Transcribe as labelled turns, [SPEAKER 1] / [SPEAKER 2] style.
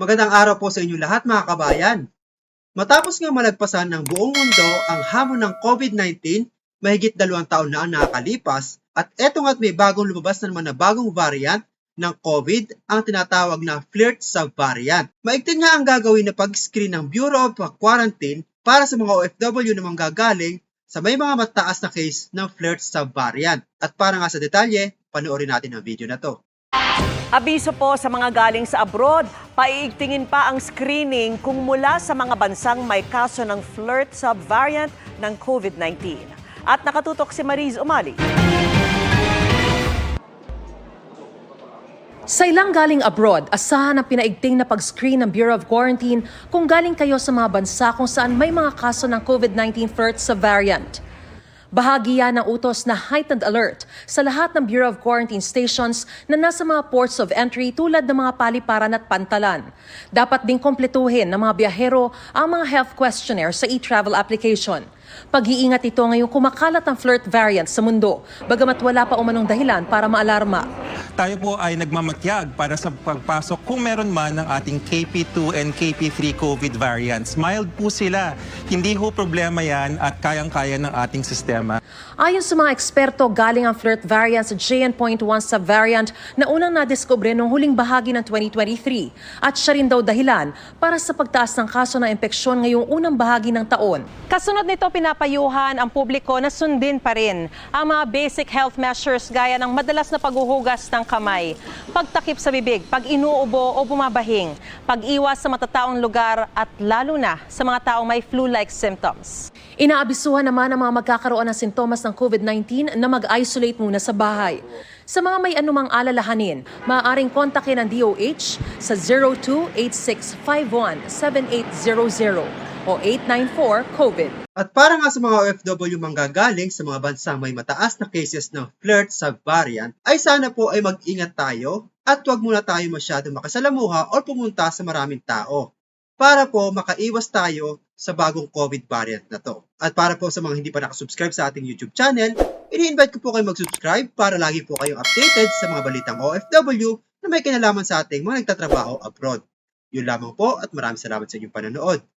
[SPEAKER 1] Magandang araw po sa inyo lahat mga kabayan. Matapos nga malagpasan ng buong mundo ang hamon ng COVID-19, mahigit dalawang taon na ang nakakalipas at eto nga't may bagong lumabas na naman na bagong variant ng COVID ang tinatawag na flirt subvariant. Maigting nga ang gagawin na pag-screen ng Bureau of Quarantine para sa mga OFW na manggagaling sa may mga mataas na case ng flirt subvariant. At para nga sa detalye, panoorin natin ang video na to.
[SPEAKER 2] Abiso po sa mga galing sa abroad, paiigtingin pa ang screening kung mula sa mga bansang may kaso ng flirt subvariant ng COVID-19. At nakatutok si Mariz Umali.
[SPEAKER 3] Sa ilang galing abroad, asahan ang pinaigting na pag-screen ng Bureau of Quarantine kung galing kayo sa mga bansa kung saan may mga kaso ng COVID-19 flirt subvariant. Bahagi yan ng utos na heightened alert sa lahat ng Bureau of Quarantine stations na nasa mga ports of entry tulad ng mga paliparan at pantalan. Dapat ding kompletuhin ng mga biyahero ang mga health questionnaire sa e-travel application. Pag-iingat ito ngayong kumakalat ang flirt variant sa mundo, bagamat wala pa umanong dahilan para maalarma.
[SPEAKER 4] Tayo po ay nagmamatyag para sa pagpasok kung meron man ng ating KP2 and KP3 COVID variants. Mild po sila. Hindi ho problema yan at kayang-kaya ng ating sistema.
[SPEAKER 3] Ayon sa mga eksperto, galing ang flirt variant sa JN.1 subvariant na unang nadiskubre noong huling bahagi ng 2023 at siya rin daw dahilan para sa pagtaas ng kaso ng impeksyon ngayong unang bahagi ng taon.
[SPEAKER 5] Kasunod nito, pinapayuhan ang publiko na sundin pa rin ang mga basic health measures gaya ng madalas na paghuhugas ng kamay, pagtakip sa bibig, pag inuubo o bumabahing, pag-iwas sa matataong lugar at lalo na sa mga taong may flu-like symptoms.
[SPEAKER 3] Inaabisuhan naman ang mga magkakaroon ng sintomas ng COVID-19 na mag-isolate muna sa bahay. Sa mga may anumang alalahanin, maaaring kontakin ang DOH sa 0286517800 o 894-COVID.
[SPEAKER 1] At para nga sa mga OFW manggagaling sa mga bansang may mataas na cases ng flirt subvariant, ay sana po ay mag-ingat tayo at huwag muna tayo masyado makasalamuha o pumunta sa maraming tao para po makaiwas tayo sa bagong COVID variant na to. At para po sa mga hindi pa nakasubscribe sa ating YouTube channel, ini-invite ko po kayo mag-subscribe para lagi po kayong updated sa mga balitang OFW na may kinalaman sa ating mga nagtatrabaho abroad. Yun lamang po at maraming salamat sa inyong panonood.